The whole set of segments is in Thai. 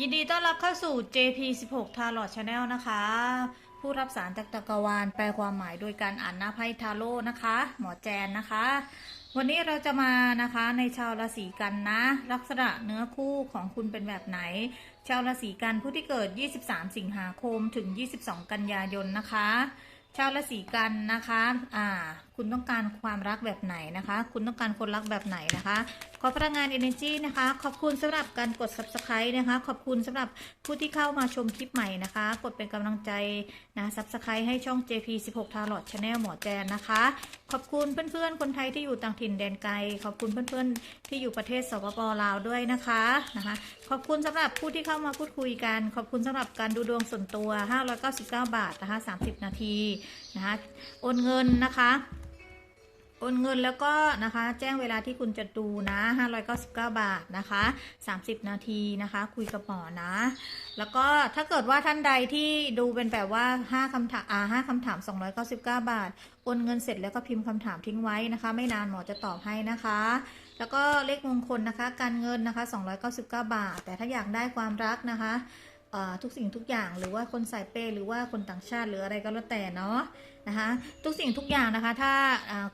ยินดีต้อนรับเข้าสู่ JP16 Tarot Channel นะคะ ผู้รับสารจากจักวาลแปลความหมายโดยการอ่านหน้าไพ่ทาโร่นะคะ หมอแจนนะคะ วันนี้เราจะมานะคะในชาวราศีกันนะ ลักษณะเนื้อคู่ของคุณเป็นแบบไหน ชาวราศีกันผู้ที่เกิด 23 สิงหาคมถึง 22 กันยายนนะคะ ชาวราศีกันนะคะ อ่า คุณต้องการความรักแบบไหนนะคะ คุณต้องการคนรักแบบไหนนะคะ อพลังงาน energy นะคะ ขอบคุณสำหรับการกด subscribe นะคะ ขอบคุณสำหรับผู้ที่เข้ามาชมคลิปใหม่นะคะ กดเป็นกำลังใจนะ subscribe ให้ช่อง JP16 Tarot Channel หมอแจนนะคะ ขอบคุณเพื่อนๆ คนไทยที่อยู่ต่างถิ่นแดนไกล ขอบคุณเพื่อนๆ ที่อยู่ประเทศสปปลาวด้วยนะคะนะคะ ขอบคุณสำหรับผู้ที่เข้ามาพูดคุยกัน ขอบคุณสำหรับการดูดวงส่วนตัว 599 บาทนะคะ30 นาทีนะคะ โอนเงินนะคะ โอนเงินแล้วก็นะคะ แจ้งเวลาที่คุณจะดูนะ599 บาทนะคะ 30 นาทีนะคะ คุยกับหมอนะ แล้วก็ถ้าเกิดว่าท่านใดที่ดูเป็นแบบว่า 5คำถามอ่า5คำถาม 299 บาท โอนเงินเสร็จแล้วก็พิมพ์คำถามทิ้งไว้นะคะ ไม่นานหมอจะตอบให้นะคะ แล้วก็เลขมงคลนะคะ การเงินนะคะ 299 บาท แต่ถ้าอยากได้ความรักนะคะ ทุกสิ่งทุกอย่างหรือว่าคนสายเปย์หรือว่าคนต่างชาติหรืออะไรก็แล้วแต่เนาะนะคะทุกสิ่งทุกอย่างนะคะ ถ้า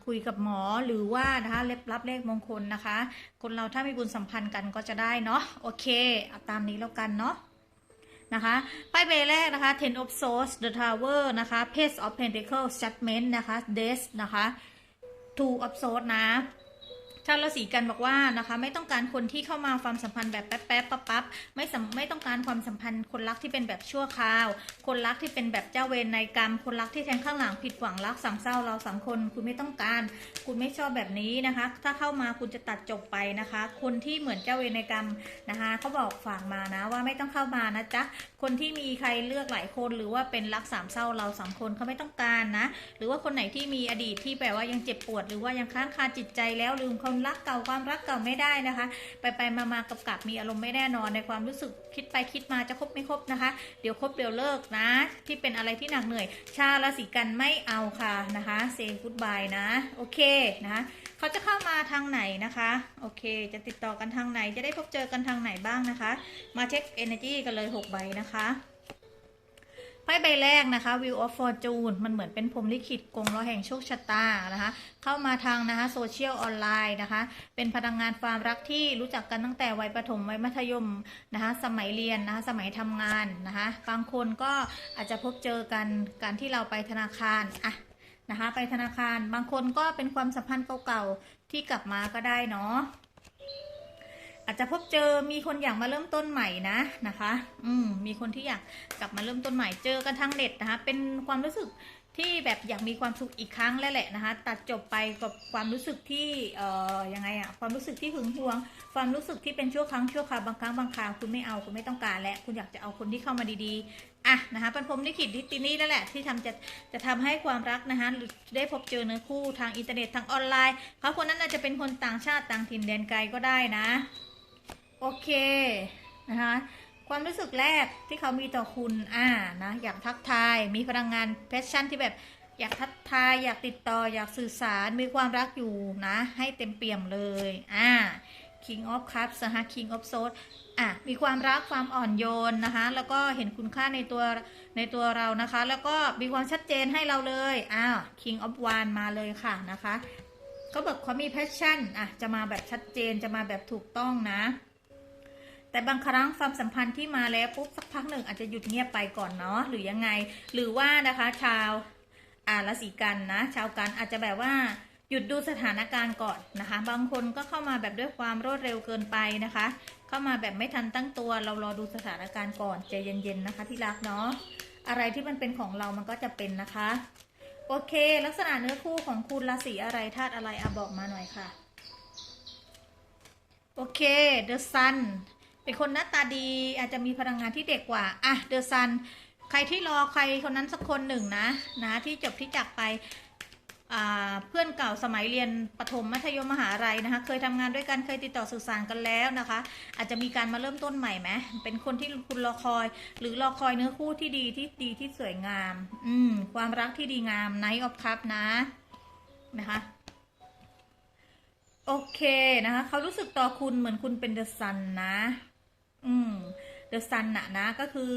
คุยกับหมอหรือว่านะคะเล็บรับเลขมงคลนะคะ คนเราถ้ามีบุญสัมพันธ์กันก็จะได้เนาะโอเคเอาตามนี้แล้วกันเนาะนะคะไพ่ใบแรกนะคะ Ten of Swords The Tower นะคะ Page of Pentacles Judgment นะคะ Death นะคะ Two of Swords นะ ชาวราศีกันบอกว่านะคะไม่ต้องการคนที่เข้ามาความสัมพันธ์แบบแป๊บแป๊บปั๊บปั๊บไม่สำไม่ต้องการความสัมพันธ์คนรักที่เป็นแบบชั่วคราว คนรักที่เป็นแบบเจ้าเวรในกรรม คนรักที่แทงข้างหลังผิดหวังรักสามเศร้าเราสามคนคุณไม่ต้องการ คุณไม่ชอบแบบนี้นะคะ ถ้าเข้ามาคุณจะตัดจบไปนะคะ คนที่เหมือนเจ้าเวรในกรรมนะคะเขาบอกฝากมานะว่าไม่ต้องเข้ามานะจ๊ะคนที่มีใครเลือกหลายคนหรือว่าเป็นรักสามเศร้าเราสามคนเขาไม่ต้องการนะ หรือว่าคนไหนที่มีอดีตที่แบบว่ายังเจ็บปวด หรือว่ายังค้างคาจิตใจแล้วลืมความรักเก่าความรักเก่าไม่ได้นะคะ ไปไปมามากับกับมีอารมณ์ไม่แน่นอนในความรู้สึกคิดไปคิดมาจะคบไม่คบนะคะ เดี๋ยวคบเดี๋ยวเลิกนะ ที่เป็นอะไรที่หนักเหนื่อย ชาราศีกันไม่เอาค่ะนะคะเซนกุดบายนะโอเคนะคะเขาจะเข้ามาทางไหนนะคะโอเค จะติดต่อกันทางไหนจะได้พบเจอกันทางไหนบ้างนะคะ มาเช็ค energy กันเลย 6 ใบนะคะ ไพ่ใบแรกนะคะ Wheel of Fortune มันเหมือนเป็นพรหมลิขิตกงล้อแห่งโชคชะตานะคะ เข้ามาทางนะคะโซเชียลออนไลน์นะคะ เป็นพลังงานความรักที่รู้จักกันตั้งแต่วัยประถมวัยมัธยมนะคะ สมัยเรียนนะคะ สมัยทำงานนะคะ บางคนก็อาจจะพบเจอกันการที่เราไปธนาคารอะนะคะ ไปธนาคาร บางคนก็เป็นความสัมพันธ์เก่าๆที่กลับมาก็ได้เนาะ อาจจะพบเจอมีคนอยากมาเริ่มต้นใหม่นะนะคะ อืมมีคนที่อยากกลับมาเริ่มต้นใหม่เจอกันทางเน็ตนะคะ เป็นความรู้สึกที่แบบอยากมีความสุขอีกครั้งแล้วแหละนะคะ ตัดจบไปกับความรู้สึกที่เอ่อยังไงอะความรู้สึกที่หึงหวง ความรู้สึกที่เป็นชั่วครั้งชั่วคราวบางครั้งบางคราวคุณไม่เอาคุณไม่ต้องการและคุณอยากจะเอาคนที่เข้ามาดีๆอะนะคะเป็นพรมลิขิตดิตินี่แล้วแหละ ที่ทำจะจะทำให้ความรักนะคะได้พบเจอเนื้อคู่ทางอินเทอร์เน็ตทางออนไลน์เขาคนนั้นอาจจะเป็นคนต่างชาติต่างถิ่นแดนไกลก็ได้นะ โอเคนะคะความรู้สึกแรกที่เขามีต่อคุณอ่านะอยากทักทายมีพลังงานแพชชั่นที่แบบอยากทักทายอยากติดต่ออยากสื่อสารมีความรักอยู่นะ ให้เต็มเปี่ยมเลยอ่า King of Cups นะคะ King of Swords อะ มีความรักความอ่อนโยนนะคะ แล้วก็เห็นคุณค่าในตัวในตัวเรานะคะ แล้วก็มีความชัดเจนให้เราเลย อ้าว King of Wands มาเลยค่ะนะคะ ก็บอกเขามีแพชชั่น อะ จะมาแบบชัดเจนจะมาแบบถูกต้องนะ แต่บางครั้งความสัมพันธ์ที่มาแล้วปุ๊บสักพักหนึ่งอาจจะหยุดเงียบไปก่อนเนาะหรือยังไง หรือว่านะคะชาวอาราศีกันนะ ชาวกันอาจจะแบบว่าหยุดดูสถานการณ์ก่อนนะคะ บางคนก็เข้ามาแบบด้วยความรวดเร็วเกินไปนะคะ เข้ามาแบบไม่ทันตั้งตัว เรารอดูสถานการณ์ก่อนใจเย็นๆนะคะที่รักเนาะอะไรที่มันเป็นของเรามันก็จะเป็นนะคะ โอเค ลักษณะเนื้อคู่ของคุณราศีอะไรธาตุอะไรอะบอกมาหน่อยค่ะ โอเค The Sun เป็นคนหน้าตาดีอาจจะมีพลังงานที่เด็กกว่าอะ The Sun ใครที่รอใครคนนั้นสักคนหนึ่งนะนะที่จบที่จากไปเพื่อนเก่าสมัยเรียนประถมมัธยมมหาลัยนะคะ เคยทำงานด้วยกันเคยติดต่อสื่อสารกันแล้วนะคะ อาจจะมีการมาเริ่มต้นใหม่ไหมเป็นคนที่คุณรอคอย หรือรอคอยเนื้อคู่ที่ดีที่ดีที่สวยงาม อืมความรักที่ดีงาม Night of Cup นะนะคะโอเคนะคะเขารู้สึกต่อคุณเหมือนคุณเป็นเดอะซันนะ อืมเดอะซันน่ะนะก็คือ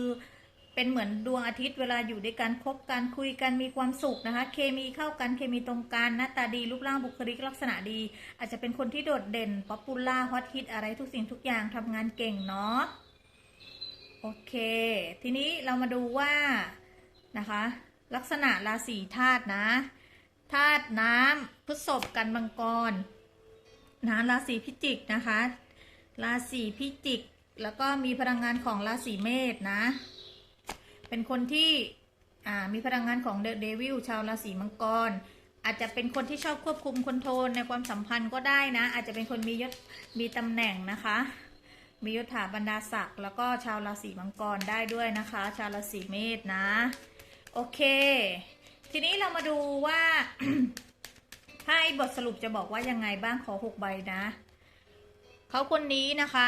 เป็นเหมือนดวงอาทิตย์เวลาอยู่ด้วยกันคบกันคุยกันมีความสุขนะคะ เคมีเข้ากันเคมีตรงกันหน้าตาดีรูปร่างบุคลิกลักษณะดี อาจจะเป็นคนที่โดดเด่นป๊อปปูล่าฮอตฮิตอะไรทุกสิ่งทุกอย่างทำงานเก่งเนาะโอเค ทีนี้เรามาดูว่านะคะ ลักษณะราศีธาตุนะธาตุน้ำพฤษภกันมังกรนะราศีพิจิกนะคะ ราศีพิจิก แล้วก็มีพลังงานของราศีเมษนะ เป็นคนที่มีพลังงานของเดอะเดวิลชาวราศีมังกร อาจจะเป็นคนที่ชอบควบคุมคอนโทรลในความสัมพันธ์ก็ได้นะ อาจจะเป็นคนมียศมีตำแหน่งนะคะ มียศถาบรรดาศักดิ์แล้วก็ชาวราศีมังกรได้ด้วยนะคะ ชาวราศีเมษนะ โอเค ทีนี้เรามาดูว่าไพ่บทสรุปจะบอกว่ายังไงบ้างขอหกใบนะ เขาคนนี้นะคะ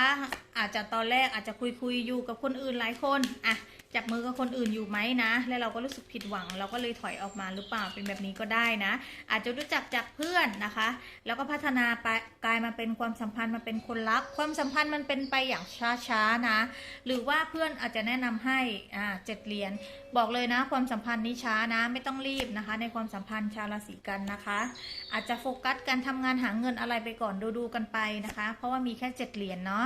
อาจจะตอนแรกอาจจะคุยคุยอยู่กับคนอื่นหลายคนอะ จับมือกับคนอื่นอยู่ไหมนะ แล้วเราก็รู้สึกผิดหวัง เราก็เลยถอยออกมาหรือเปล่าเป็นแบบนี้ก็ได้นะ อาจจะรู้จักจากเพื่อนนะคะ แล้วก็พัฒนาไปกลายมาเป็นความสัมพันธ์มาเป็นคนรัก ความสัมพันธ์มันเป็นไปอย่างช้าๆนะ หรือว่าเพื่อนอาจจะแนะนำให้อ่าเจ็ดเหรียญบอกเลยนะ ความสัมพันธ์นี้ช้านะ ไม่ต้องรีบนะคะ ในความสัมพันธ์ชาวราศีกันนะคะ อาจจะโฟกัสการทำงานหาเงินอะไรไปก่อนดูๆกันไปนะคะ เพราะว่ามีแค่เจ็ดเหรียญเนาะ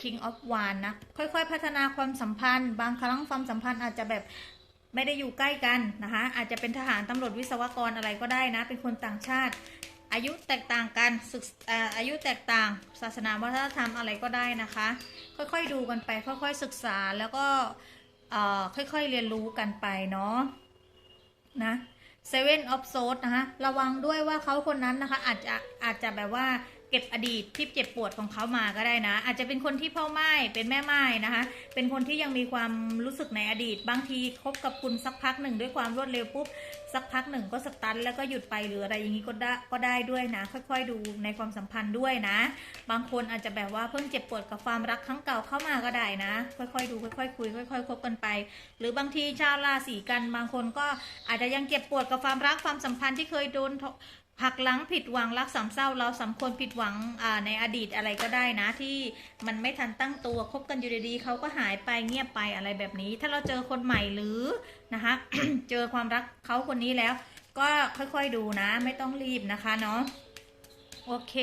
King of w a n นะ ค่อยๆ พัฒนาความสัมพันธ์ บางครั้งความสัมพันธ์อาจจะแบบไม่ได้อยู่ใกล้กันนะคะ อาจจะเป็นทหารตำรวจวิศวกรอะไรก็ได้นะ เป็นคนต่างชาติ อายุแตกต่างกันศึกอายุแตกต่าง ศาสนาวัฒนธรรมอะไรก็ได้นะคะ ค่อยๆดูกันไป ค่อยๆศึกษาแล้วก็ค่อยๆเรียนรู้กันไปเนาะนะ Seven of Swords นะคะระวังด้วยว่าเขาคนนั้นนะคะอาจจะอาจจะแบบว่า เก็บอดีตที่เจ็บปวดของเขามาก็ได้นะ อาจจะเป็นคนที่พ่อไม้เป็นแม่ไม้นะคะ เป็นคนที่ยังมีความรู้สึกในอดีต บางทีคบกับคุณสักพักหนึ่งด้วยความรวดเร็วปุ๊บสักพักหนึ่งก็สตันแล้วก็หยุดไปหรืออะไรอย่างนี้ก็ได้ก็ได้ด้วยนะ ค่อย ๆ ดูในความสัมพันธ์ด้วยนะ บางคนอาจจะแบบว่าเพิ่งเจ็บปวดกับความรักครั้งเก่าเข้ามาก็ได้นะ ค่อยๆดูค่อยๆคุยค่อยๆคบกันไป หรือบางทีชาวราศีกันบางคนก็อาจจะยังเจ็บปวดกับความรักความสัมพันธ์ที่เคยโดน หักหลังผิดหวังรักสามเศร้าเราสามคนผิดหวังในอดีตอะไรก็ได้นะ ที่มันไม่ทันตั้งตัวคบกันอยู่ดีๆเขาก็หายไปเงียบไปอะไรแบบนี้ ถ้าเราเจอคนใหม่หรือนะคะเจอความรักเขาคนนี้แล้ว ก็ค่อยๆดูนะ ไม่ต้องรีบนะคะเนาะโอเค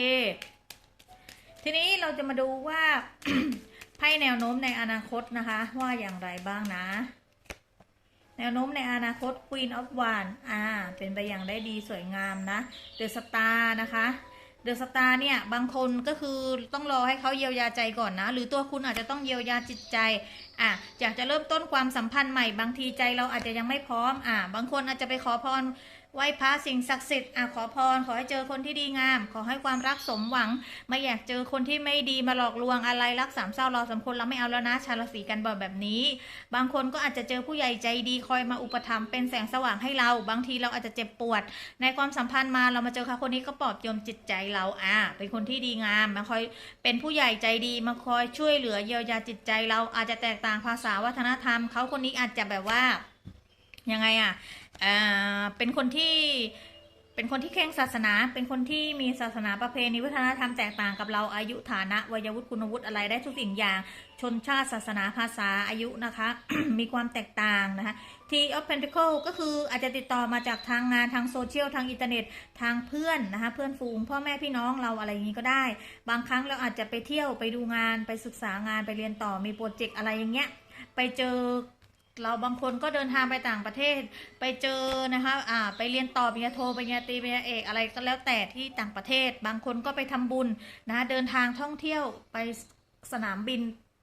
ทีนี้เราจะมาดูว่าไพ่แนวโน้มในอนาคตนะคะ ว่าอย่างไรบ้างนะ แนวโน้มในอนาคต Queen of Wands อ่า เป็นไปอย่างได้ดีสวยงามนะ The Star นะคะ The Star เนี่ยบางคนก็คือต้องรอให้เขาเยียวยาใจก่อนนะ หรือตัวคุณอาจจะต้องเยียวยาจิตใจอะอยากจะเริ่มต้นความสัมพันธ์ใหม่บางทีใจเราอาจจะยังไม่พร้อมอ่าบางคนอาจจะไปขอพร ไหว้พระสิ่งศักดิ์สิทธิ์อะขอพร ขอให้เจอคนที่ดีงาม ขอให้ความรักสมหวัง ไม่อยากเจอคนที่ไม่ดีมาหลอกลวงอะไรรักสามเศร้าเราสามคนเราไม่เอาแล้วนะชาลสีกันบอกแบบนี้ บางคนก็อาจจะเจอผู้ใหญ่ใจดีคอยมาอุปถัมภ์เป็นแสงสว่างให้เรา บางทีเราอาจจะเจ็บปวด ในความสัมพันธ์มาเรามาเจอเขาคนนี้ก็ปลอบโยมจิตใจเราอะเป็นคนที่ดีงามมาคอยเป็นผู้ใหญ่ใจดีมาคอยช่วยเหลือเยียวยาจิตใจเราอาจจะแตกต่างภาษาวัฒนธรรมเขาคนนี้อาจจะแบบว่ายังไงอะ เป็นคนที่เป็นคนที่เคร่งศาสนา เป็นคนที่มีศาสนาประเพณีวัฒนธรรมแตกต่างกับเราอายุฐานะวัยวุฒิคุณวุฒิอะไรได้ทุกสิ่งอย่างชนชาติศาสนาภาษาอายุนะคะ มีความแตกต่างนะคะทีออฟเพนทิเคิลก็คืออาจจะติดต่อมาจากทางงานทางโซเชียลทางอินเทอร์เน็ตทางเพื่อนนะคะเพื่อนฝูงพ่อแม่พี่น้องเราอะไรอย่างนี้ก็ได้ บางครั้งเราอาจจะไปเที่ยวไปดูงานไปศึกษางานไปเรียนต่อมีโปรเจกต์อะไรอย่างเงี้ยไปเจอ เราบางคนก็เดินทางไปต่างประเทศไปเจอนะคะอ่าไปเรียนต่อปริญญาโทปริญญาตรีปริญญาเอกอะไรก็แล้วแต่ที่ต่างประเทศ บางคนก็ไปทำบุญนะคะเดินทางท่องเที่ยวไปสนามบิน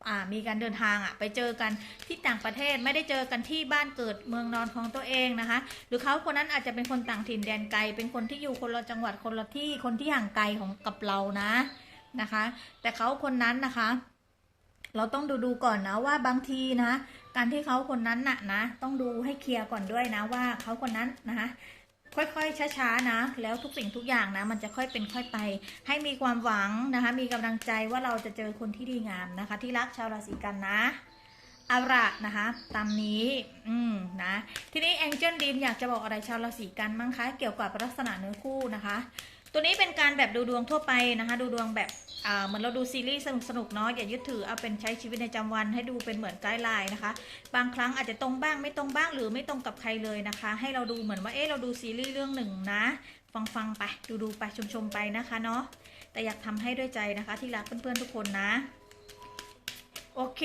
อ่ามีการเดินทางอะไปเจอกันที่ต่างประเทศไม่ได้เจอกันที่บ้านเกิดเมืองนอนของตัวเองนะคะ หรือเขาคนนั้นอาจจะเป็นคนต่างถิ่นแดนไกล เป็นคนที่อยู่คนละจังหวัดคนละที่คนที่ห่างไกลของกับเรานะนะคะ แต่เขาคนนั้นนะคะ เราต้องดูดูก่อนนะว่าบางทีนะ การที่เขาคนนั้นน่ะนะ ต้องดูให้เคลียร์ก่อนด้วยนะว่าเขาคนนั้นนะคะค่อยๆ ช้าๆ นะ แล้วทุกสิ่งทุกอย่างนะ มันจะค่อยเป็นค่อยไป ให้มีความหวังนะคะ มีกำลังใจว่าเราจะเจอคนที่ดีงามนะคะ ที่รักชาวราศีกันนะอาละนะคะ ตามนี้ อืม นะ ทีนี้แองเจิลดีมอยากจะบอกอะไรชาวราศีกันมั้งคะ เกี่ยวกับลักษณะเนื้อคู่นะคะ ตัวนี้เป็นการแบบดูดวงทั่วไปนะคะ ดูดวงแบบเหมือนเราดูซีรีส์สนุกๆเนาะอย่ายึดถือเอาเป็นใช้ชีวิตในจำวันให้ดูเป็นเหมือนไกด์ไลน์นะคะ บางครั้งอาจจะตรงบ้างไม่ตรงบ้างหรือไม่ตรงกับใครเลยนะคะ ให้เราดูเหมือนว่าเอ๊ะเราดูซีรีส์เรื่องหนึ่งนะ ฟังฟังๆไปดูดูๆไปชมชมๆไปนะคะเนาะแต่อยากทำให้ด้วยใจนะคะที่รักเพื่อนๆทุกคนนะ โอเค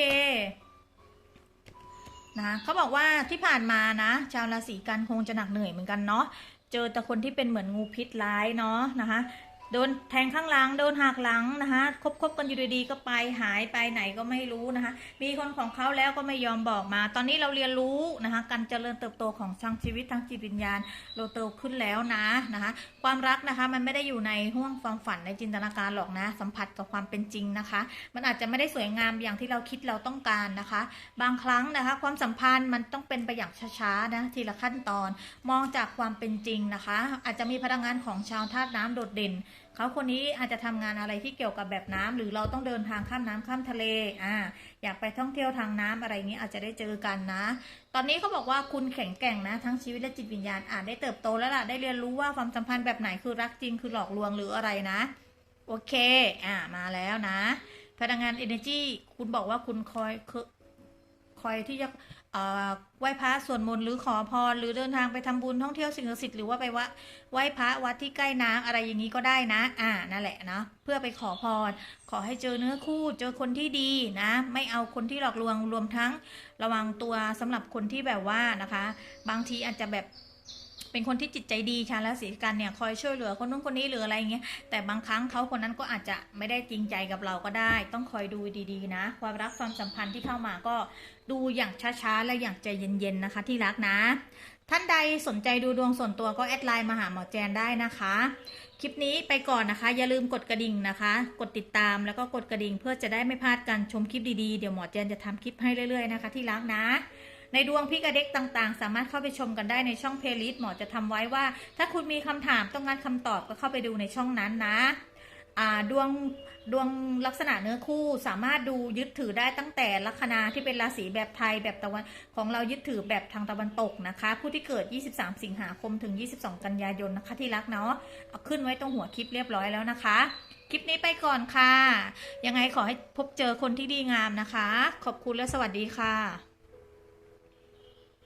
นะเขาบอกว่าที่ผ่านมานะ ชาวราศีกันคงจะหนักเหนื่อยเหมือนกันเนาะ เจอแต่คนที่เป็นเหมือนงูพิษร้ายเนาะนะคะ โดนแทงข้างหลัง โดนหักหลังนะคะคบคบกันอยู่ดีๆก็ไปหายไปไหนก็ไม่รู้นะคะ มีคนของเขาแล้วก็ไม่ยอมบอกมา ตอนนี้เราเรียนรู้นะคะการเจริญเติบโตของช่างชีวิตทั้งจิตวิญญาณเราโตขึ้นแล้วนะนะคะ ความรักนะคะมันไม่ได้อยู่ในห่วงความฝันในจินตนาการหรอกนะ สัมผัสกับความเป็นจริงนะคะ มันอาจจะไม่ได้สวยงามอย่างที่เราคิดเราต้องการนะคะ บางครั้งนะคะ ความสัมพันธ์มันต้องเป็นไปอย่างช้าๆนะทีละขั้นตอน มองจากความเป็นจริงนะคะ อาจจะมีพลังงานของชาวธาตุน้ำโดดเด่น เขาคนนี้อาจจะทำงานอะไรที่เกี่ยวกับแบบน้ำหรือเราต้องเดินทางข้ามน้ำข้ามทะเลอ่าอยากไปท่องเที่ยวทางน้ำอะไรอย่างนี้อาจจะได้เจอกันนะ ตอนนี้เขาบอกว่าคุณแข็งแกร่งนะ ทั้งชีวิตและจิตวิญญาณอาจได้เติบโตแล้วล่ะได้เรียนรู้ว่าความสัมพันธ์แบบไหนคือรักจริงคือหลอกลวงหรืออะไรนะ โอเคอ่ามาแล้วนะ พลังงาน energy คุณบอกว่าคุณคอยคือคอยที่จะ ไหว้พระสวดมนต์หรือขอพรหรือเดินทางไปทำบุญท่องเที่ยวสิ่งศักดิ์สิทธิ์หรือว่าไปวะไหว้พระวัดที่ใกล้น้ำอะไรอย่างนี้ก็ได้นะ อ่านั่นแหละนะเพื่อไปขอพร ขอให้เจอเนื้อคู่เจอคนที่ดีนะ ไม่เอาคนที่หลอกลวงรวมทั้งระวังตัวสำหรับคนที่แบบว่านะคะ บางทีอาจจะแบบ เป็นคนที่จิตใจดีชาราศีกันเนี่ยคอยช่วยเหลือคนนู้นคนนี้หรืออะไรอย่างเงี้ยแต่บางครั้งเขาคนนั้นก็อาจจะไม่ได้จริงใจกับเราก็ได้ ต้องคอยดูดีๆนะ ความรักความสัมพันธ์ที่เข้ามาก็ดูอย่างช้าๆและอย่างใจเย็นๆนะคะ ที่รักนะ ท่านใดสนใจดูดวงส่วนตัวก็แอดไลน์มาหาหมอแจนได้นะคะ คลิปนี้ไปก่อนนะคะ อย่าลืมกดกระดิ่งนะคะ กดติดตามแล้วก็กดกระดิ่งเพื่อจะได้ไม่พลาดการชมคลิปดีๆเดี๋ยวหมอแจนจะทำคลิปให้เรื่อยๆนะคะ ที่รักนะ ในดวงพิกเด็กต่างๆ สามารถเข้าไปชมกันได้ในช่องเพลย์ลิสต์หมอจะทำไว้ว่า ถ้าคุณมีคำถามต้องการคำตอบก็เข้าไปดูในช่องนั้นนะดวงดวงลักษณะเนื้อคู่สามารถดูยึดถือได้ตั้งแต่ลัคนาที่เป็นราศีแบบไทยแบบตะวันของเรายึดถือแบบทางตะวันตกนะคะ ผู้ที่เกิด 23 สิงหาคมถึง 22 กันยายนนะคะที่รักเนาะเอาขึ้นไว้ตรงหัวคลิปเรียบร้อยแล้วนะคะ คลิปนี้ไปก่อนค่ะ ยังไงขอให้พบเจอคนที่ดีงามนะคะ ขอบคุณและสวัสดีค่ะ